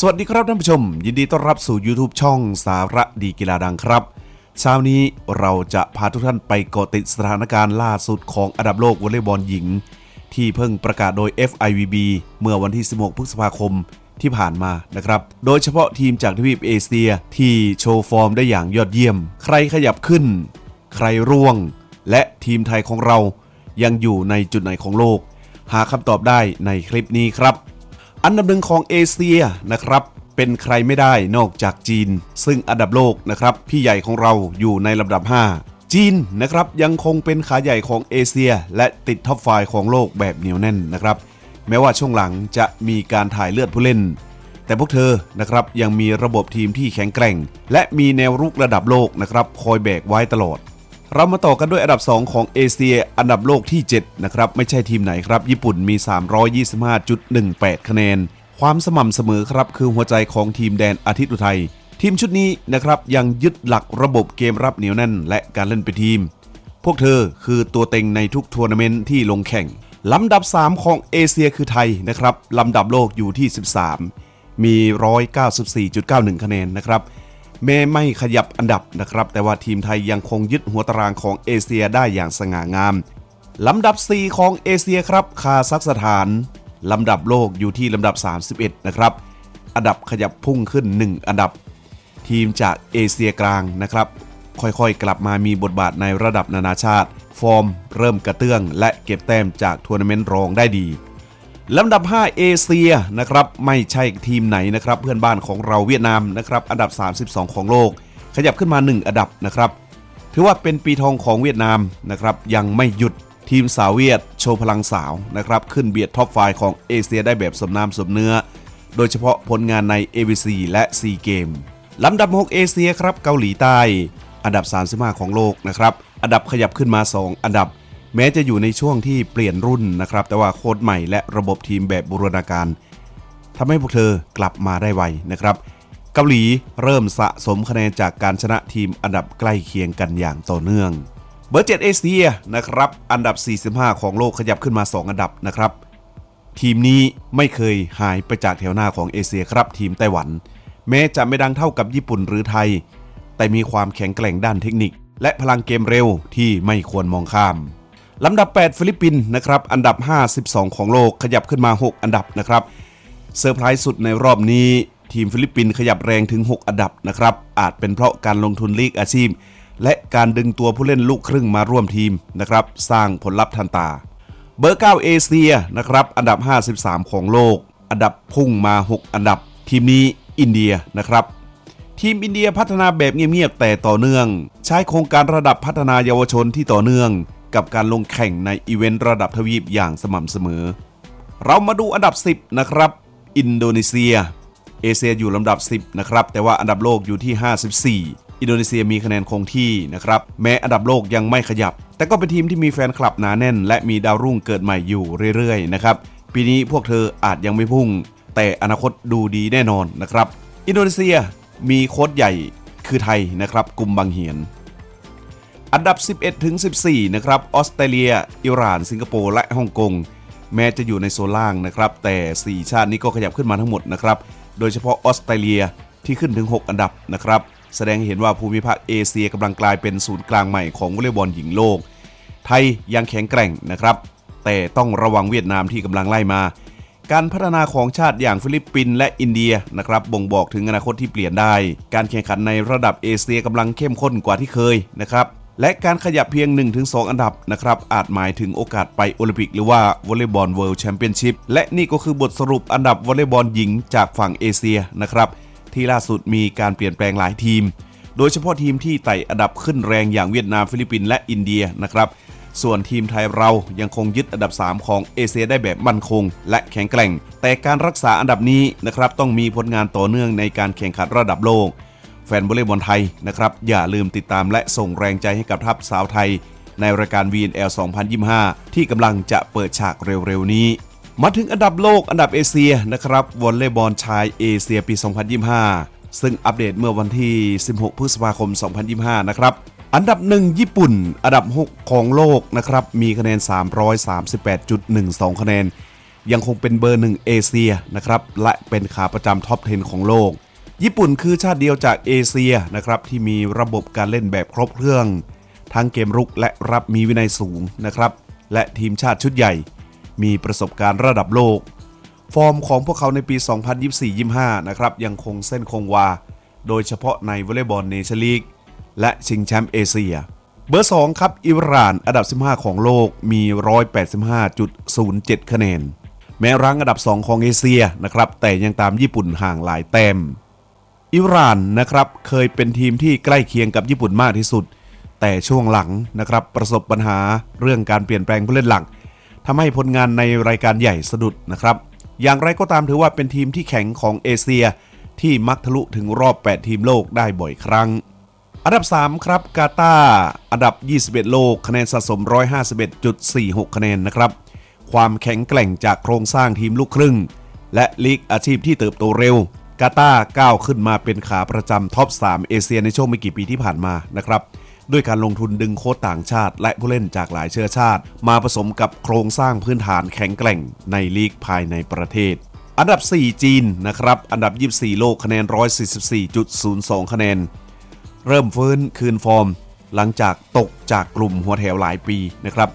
สวัสดีครับท่านผู้ชม ยินดีต้อนรับสู่ YouTube ช่องสาระดีกีฬาดังครับ เช้านี้เราจะพาทุกท่านไปเกาะติดสถานการณ์ล่าสุดของอันดับโลกวอลเลย์บอลหญิง ที่เพิ่งประกาศโดย FIVB เมื่อวันที่ 16 พฤษภาคมที่ผ่านมานะครับ โดยเฉพาะทีมจากทวีปเอเชียที่โชว์ฟอร์มได้อย่างยอดเยี่ยม ใครขยับขึ้น ใครร่วง และทีมไทยของเรายังอยู่ในจุดไหนของโลก หาคำตอบได้ในคลิปนี้ครับ อันดับหนึ่งของเอเชียนะครับเป็นใครไม่ได้นอกจากจีน ซึ่งอันดับโลกนะครับพี่ใหญ่ของเราอยู่ในลำดับ 5 จีนนะครับยังคงเป็นขาใหญ่ของเอเชีย และติดท็อปไฟของโลกแบบเหนียวแน่นนะครับ แม้ว่าช่วงหลังจะมีการถ่ายเลือดผู้เล่น แต่พวกเธอนะครับยังมีระบบทีมที่แข็งแกร่ง และมีแนวรุกระดับโลกนะครับคอยแบกไว้ตลอด เรามาต่อกันด้วยอันดับ 2 ของเอเชียอันดับโลกที่ 7 นะครับ ไม่ใช่ทีมไหนครับ ญี่ปุ่นมี 325.18 คะแนน ความสม่ำเสมอครับ คือหัวใจของทีมแดนอาทิตย์อุทัย ทีมชุดนี้นะครับยังยึดหลักระบบเกมรับเหนียวแน่น และการเล่นเป็นทีม พวกเธอคือตัวเต็งในทุกทัวร์นาเมนต์ที่ลงแข่งลำดับ 3 ของเอเชียคือไทยนะครับลำดับโลกอยู่ที่ 13 มี 194.91 คะแนนนะครับ แม้ไม่ขยับอันดับนะครับ แต่ว่าทีมไทยยังคงยึดหัวตารางของเอเชียได้อย่างสง่างามลำดับ 4 ของเอเชียครับ คาซัคสถาน ลำดับโลกอยู่ที่ลำดับ 31 นะครับ อันดับขยับพุ่งขึ้น 1 อันดับ ทีมจากเอเชียกลางนะครับ ค่อยๆ กลับมามีบทบาทในระดับนานาชาติ ฟอร์ม เริ่มกระเตื้อง และเก็บแต้มจากทัวร์นาเมนต์รองได้ดี ลำดับ 5 เอเชียนะครับไม่ใช่ทีมไหนนะครับ เพื่อนบ้านของเราเวียดนามนะครับอันดับ 32 ของโลก ขยับขึ้นมา 1 อันดับนะครับถือว่าเป็นปีทองของเวียดนามนะครับยังไม่หยุดทีมสาวเวียดโชว์พลังสาวนะครับขึ้นเบียดท็อปไฟของเอเชียได้แบบสมน้ำสมเนื้อ โดยเฉพาะผลงานใน AVC และ C เกมลำดับ 6 เอเชียครับเกาหลีใต้ อันดับ 35 ของโลกนะครับอันดับขยับขึ้นมา 2 อันดับ แม้จะอยู่ในช่วงที่เปลี่ยนรุ่นนะครับ แต่ว่าโค้ดใหม่และระบบทีมแบบบูรณาการทำให้พวกเธอกลับมาได้ไวนะครับ เกาหลีเริ่มสะสมคะแนนจากการชนะทีมอันดับใกล้เคียงกันอย่างต่อเนื่องเบอร์7เอเชียนะครับ อันดับ 45 ของโลกขยับขึ้นมา 2 อันดับนะครับ ทีมนี้ไม่เคยหายไปจากแถวหน้าของเอเชียครับทีมไต้หวัน แม้จะไม่ดังเท่ากับญี่ปุ่นหรือไทย แต่มีความแข็งแกร่งด้านเทคนิค และพลังเกมเร็วที่ไม่ควรมองข้าม ลำดับ 8 ฟิลิปปินส์นะครับอันดับ 52 ของโลกขยับขึ้นมา 6 อันดับนะครับเซอร์ไพรส์สุดในรอบนี้ทีมฟิลิปปินส์ขยับแรงถึง 6 อันดับนะครับอาจเป็นเพราะการลงทุนลีกอาชีพ และการดึงตัวผู้เล่นลูกครึ่งมาร่วมทีมนะครับสร้างผลลัพธ์ทันตา เบอร์ 9 เอเชียนะครับอันดับ 53 ของโลก อันดับพุ่งมา 6 อันดับ ทีมนี้อินเดียนะครับทีมอินเดียพัฒนาแบบเงียบๆแต่ต่อเนื่อง ใช้โครงการระดับพัฒนาเยาวชนที่ต่อเนื่อง กับการลงแข่งในอีเวนต์ระดับทวีปอย่างสม่ำเสมอ เรามาดูอันดับ 10 นะครับ อินโดนีเซีย เอเชียอยู่ลำดับ 10 นะครับ แต่ว่าอันดับโลกอยู่ที่ 54 อินโดนีเซียมีคะแนนคงที่นะครับ แม้อันดับโลกยังไม่ขยับ แต่ก็เป็นทีมที่มีแฟนคลับหนาแน่น และมีดาวรุ่งเกิดใหม่อยู่เรื่อยๆนะครับ ปีนี้พวกเธออาจยังไม่พุ่ง แต่อนาคตดูดีแน่นอนนะครับ อินโดนีเซียมีโค้ชใหญ่คือไทยนะครับ กลุ่มบางเหียน อันดับ 11 ถึง 14 นะครับออสเตรเลีย อิหร่าน สิงคโปร์ และฮ่องกง แม้จะอยู่ในโซนล่างนะครับ แต่ 4 ชาตินี้ก็ขยับขึ้นมาทั้งหมดนะครับ โดยเฉพาะออสเตรเลียที่ขึ้นถึง 6 อันดับนะครับ แสดงให้เห็นว่าภูมิภาคเอเชียกำลังกลายเป็นศูนย์กลางใหม่ของวอลเลย์บอลหญิงโลก ไทยยังแข็งแกร่งนะครับ แต่ต้องระวังเวียดนามที่กำลังไล่มา การพัฒนาของชาติอย่างฟิลิปปินส์และอินเดียนะครับบ่งบอกถึงอนาคตที่เปลี่ยนได้ การแข่งขันในระดับเอเชียกำลังเข้มข้นกว่าที่เคยนะครับ และการขยับเพียง 1-2 อันดับนะครับ อาจหมายถึงโอกาสไปโอลิมปิกหรือว่าวอลเลย์บอลเวิลด์แชมเปี้ยนชิพและนี่ก็คือบทสรุปอันดับวอลเลย์บอลหญิงจากฝั่งเอเชียนะครับที่ล่าสุดมีการเปลี่ยนแปลงหลายทีม โดยเฉพาะทีมที่ไต่อันดับขึ้นแรงอย่างเวียดนามฟิลิปปินส์และอินเดียนะครับส่วนทีมไทยเรายังคงยึดอันดับ 3 ของเอเชียได้แบบมั่นคง และแข็งแกร่ง แต่การรักษาอันดับนี้นะครับต้องมีผลงานต่อเนื่องในการแข่งขันระดับโลก แฟนวอลเลย์บอลไทยนะครับ อย่าลืมติดตามและส่งแรงใจให้กับทัพสาวไทย ในรายการ VNL 2025 ที่กำลังจะเปิดฉากเร็วๆนี้ มาถึงอันดับโลกอันดับเอเชียนะครับวอลเลย์บอลชายเอเชียปี 2025 ซึ่งอัปเดตเมื่อวันที่ 16 พฤษภาคม 2025 นะครับอันดับ 1 ญี่ปุ่น อันดับ 6 ของโลกนะครับ มีคะแนน 338.12 คะแนน ยังคงเป็นเบอร์หนึ่งเอเชียนะครับ และเป็นขาประจำท็อป 10 ของโลก ญี่ปุ่นคือชาติเดียวจากเอเชียนะครับที่มีระบบการเล่นแบบครบเครื่อง ทั้งเกมรุกและรับมีวินัยสูงนะครับ และทีมชาติชุดใหญ่ มีประสบการณ์ระดับโลก ฟอร์มของพวกเขาในปี 2024-25 นะครับยังคงเส้นคงวา โดยเฉพาะในวอลเลย์บอลเนชั่นลีกและชิงแชมป์เอเชีย เบอร์ 2 ครับ อิหร่านอันดับ 15 ของโลกมี 185.07 คะแนน แม้รั้งอันดับ 2 ของเอเชียนะครับแต่ยังตามญี่ปุ่นห่างหลายแต้ม อิหร่านนะครับเคยเป็นทีมที่ใกล้เคียงกับญี่ปุ่นมากที่สุด แต่ช่วงหลังนะครับประสบปัญหาเรื่องการเปลี่ยนแปลงผู้เล่นหลักทำให้ผลงานในรายการใหญ่สะดุดนะครับ อย่างไรก็ตามถือว่าเป็นทีมที่แข็งของเอเชีย ที่มักทะลุถึงรอบ 8 ทีมโลกได้บ่อยครั้ง อันดับ 3 ครับกาตาร์อันดับ 21 โลกคะแนนสะสม 151.46 คะแนนนะครับ ความแข็งแกร่งจากโครงสร้างทีมลูกครึ่ง และลีกอาชีพที่เติบโตเร็ว กาตาร์ก้าวขึ้นมาเป็นขาประจำท็อป 3 เอเชียในช่วงไม่กี่ปีที่ผ่านมานะครับด้วยการลงทุนดึงโค้ชต่างชาติ และผู้เล่นจากหลายเชื้อชาติ มาผสมกับโครงสร้างพื้นฐานแข็งแกร่งในลีกภายในประเทศ อันดับ 4 จีนนะครับ อันดับ 24 โลกคะแนน 144.02 คะแนน เริ่มฟื้นคืนฟอร์ม หลังจากตกจากกลุ่มหัวแถวหลายปีนะครับ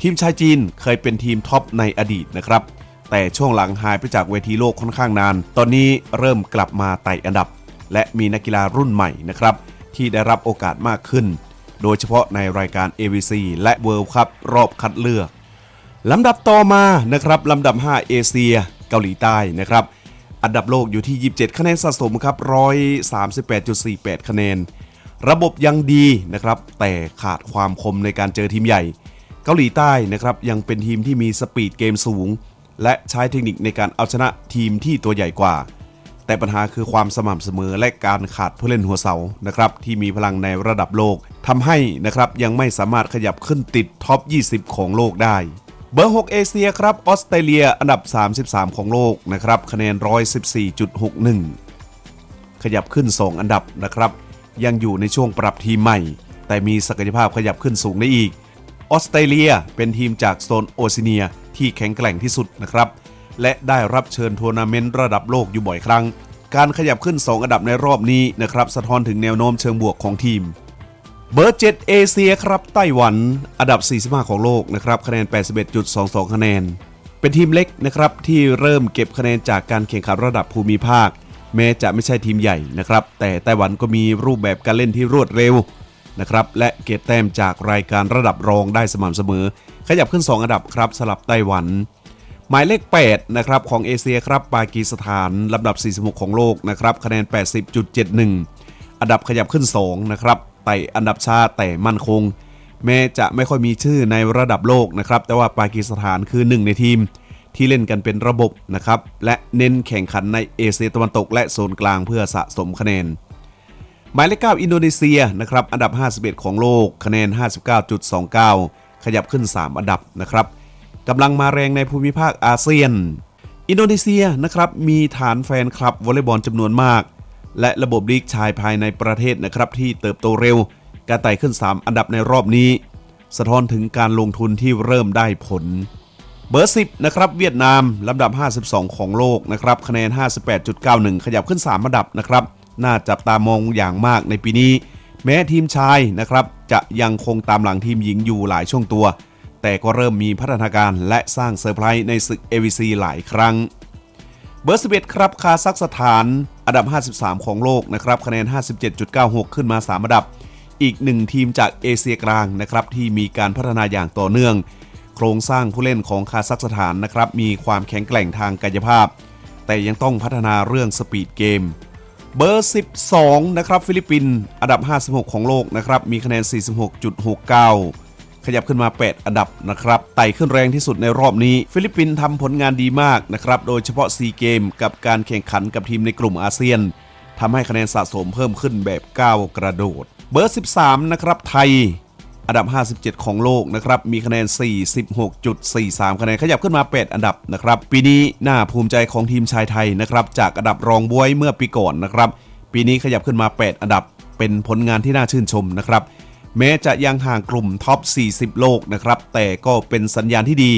ทีมชายจีนเคยเป็นทีมท็อปในอดีตนะครับ แต่ช่วงหลังหายไปจากเวทีโลกค่อนข้างนาน ตอนนี้เริ่มกลับมาไต่อันดับ และมีนักกีฬารุ่นใหม่นะครับที่ได้รับโอกาสมากขึ้น โดยเฉพาะในรายการ AVC และ World Cup รอบคัดเลือกลำดับต่อมานะครับลำดับ 5 เอเชีย เกาหลีใต้นะครับอันดับโลกอยู่ที่ 27 คะแนนสะสมครับ 138.48 คะแนน ระบบยังดีนะครับ แต่ขาดความคมในการเจอทีมใหญ่ เกาหลีใต้นะครับยังเป็นทีมที่มีสปีดเกมสูง และใช้เทคนิคในการเอาชนะทีมที่ตัวใหญ่กว่า แต่ปัญหาคือความสม่ำเสมอและการขาดผู้เล่นหัวเสานะครับที่มีพลังในระดับโลกทำให้นะครับยังไม่สามารถขยับขึ้นติดท็อป 20 ของโลกได้เบอร์ 6 เอเชียครับออสเตรเลียอันดับ 33 ของโลกนะครับคะแนน 114.61 ขยับขึ้น 2 อันดับนะครับ ยังอยู่ในช่วงปรับทีมใหม่ แต่มีศักยภาพขยับขึ้นสูงได้อีก ออสเตรเลียเป็นทีมจากโซนโอเชียเนีย ที่แข็งแกร่งที่สุดนะครับ และได้รับเชิญทัวร์นาเมนต์ระดับโลกอยู่บ่อยครั้ง การขยับขึ้น 2 อันดับในรอบนี้นะครับสะท้อนถึงแนวโน้มเชิงบวกของทีม เบอร์7เอเชียครับไต้หวัน อันดับ 45 ของโลกนะครับคะแนน 81.22 คะแนน เป็นทีมเล็กนะครับที่เริ่มเก็บคะแนนจากการแข่งขันระดับภูมิภาค แม้จะไม่ใช่ทีมใหญ่นะครับแต่ไต้หวันก็มีรูปแบบการเล่นที่รวดเร็ว นะครับและเก็บแต้มจากรายการระดับรองได้สม่ำเสมอ ขยับขึ้น 2 อันดับครับสลับไต้หวัน หมายเลข 8 นะครับ ของเอเชียครับปากีสถานลำดับ 46 ของโลกนะครับคะแนน 80.71 อันดับขยับขึ้น 2 นะครับไต่อันดับชาแต่มั่นคง แม้จะไม่ค่อยมีชื่อในระดับโลกนะครับแต่ว่าปากีสถานคือหนึ่งในทีมที่เล่นกันเป็นระบบนะครับและเน้นแข่งขันในเอเชียตะวันตกและโซนกลางเพื่อสะสมคะแนน หมายเลข9อินโดนีเซียนะครับอันดับ 51 ของโลกคะแนน 59.29 ขยับขึ้น 3 อันดับนะครับกำลังมาแรงในภูมิภาคอาเซียน อินโดนีเซียนะครับมีฐานแฟนคลับวอลเลย์บอลจำนวนมาก และระบบลีกชายภายในประเทศนะครับที่เติบโตเร็วการไต่ขึ้น 3 อันดับในรอบนี้ สะท้อนถึงการลงทุนที่เริ่มได้ผล เบอร์ 10 นะครับ เวียดนามลำดับ 52 ของโลกนะครับคะแนน 58.91 ขยับขึ้น 3 อันดับนะครับ น่าจับตามองอย่างมากในปีนี้ แม้ทีมชายนะครับจะยังคงตามหลังทีมหญิงอยู่หลายช่วงตัว แต่ก็เริ่มมีพัฒนาการและสร้างเซอร์ไพรส์ในศึก AVC หลายครั้ง เบอร์ 11 ครับคาซัคสถานอันดับ 53 ของโลกนะครับคะแนน 57.96 ขึ้นมา 3 อันดับ อีกหนึ่งทีมจากเอเชียกลางนะครับที่มีการพัฒนาอย่างต่อเนื่อง โครงสร้างผู้เล่นของคาซัคสถานนะครับมีความแข็งแกร่งทางกายภาพ แต่ยังต้องพัฒนาเรื่องสปีดเกม เบอร์ 12 นะครับ ฟิลิปปินส์อันดับ 56 ของโลกนะครับ มีคะแนน 46.69 ขยับขึ้นมา 8 อันดับนะครับ ไต่ขึ้นแรงที่สุดในรอบนี้ ฟิลิปปินส์ทำผลงานดีมากนะครับ โดยเฉพาะซีเกมกับการแข่งขันกับทีมในกลุ่มอาเซียนทำให้คะแนนสะสมเพิ่มขึ้นแบบก้าวกระโดด เบอร์ 13 นะครับ ไทย อันดับ 57 ของโลกนะครับ มีคะแนน 46.43 คะแนน ขยับขึ้นมา 8 อันดับนะครับ ปีนี้น่าภูมิใจของทีมชายไทยนะครับ จากอันดับรองบวยเมื่อปีก่อนนะครับ ปีนี้ขยับขึ้นมา 8 อันดับ เป็นผลงานที่น่าชื่นชมนะครับ แม้จะยังห่างกลุ่มท็อป 40 โลกนะครับ แต่ก็เป็นสัญญาณที่ดี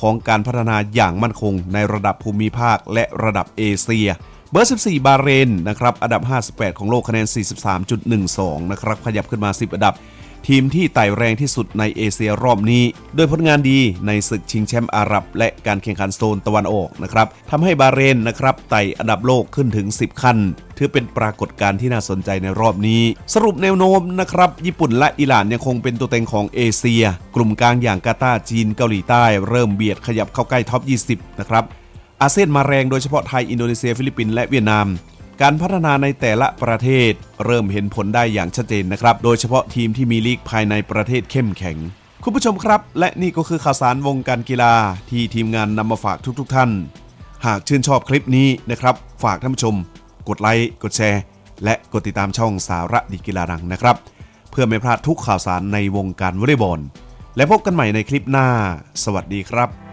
ของการพัฒนาอย่างมั่นคงในระดับภูมิภาคและระดับเอเชีย เบอร์ 14 บาเรนนะครับ อันดับ 58 ของโลกคะแนน 43.12 นะครับ ขยับขึ้นมา 10 อันดับ ทีมที่ไต่แรงที่สุดในเอเชียรอบนี้ โดยผลงานดีในศึกชิงแชมป์อาหรับ และการแข่งขันโซนตะวันออกนะครับทำให้บาเรนนะครับไต่อันดับโลกขึ้นถึง 10 ขั้น ถือเป็นปรากฏการณ์ที่น่าสนใจในรอบนี้ สรุปแนวโน้มนะครับญี่ปุ่นและอิหร่านยังคงเป็นตัวเต็งของเอเชีย กลุ่มกลางอย่างกาตาร์จีนเกาหลีใต้เริ่มเบียดขยับเข้าใกล้ท็อป 20 นะครับอาเซียนมาแรงโดยเฉพาะไทย อินโดนีเซีย ฟิลิปปินส์และเวียดนาม การพัฒนาในแต่ละประเทศเริ่มเห็นผลได้อย่างชัดเจนนะครับ โดยเฉพาะทีมที่มีลีกภายในประเทศเข้มแข็ง คุณผู้ชมครับ และนี่ก็คือข่าวสารวงการกีฬาที่ทีมงานนำมาฝากทุกๆทท่าน หากชื่นชอบคลิปนี้นะครับ ฝากท่านผู้ชม กดไลค์กดแชร์ และกดติดตามช่องสาระดีกีฬาดังนะครับ เพื่อไม่พลาดทุกข่าวสารในวงการวอลเลย์บอลและพบกันใหม่ในคลิปหน้า สวัสดีครับ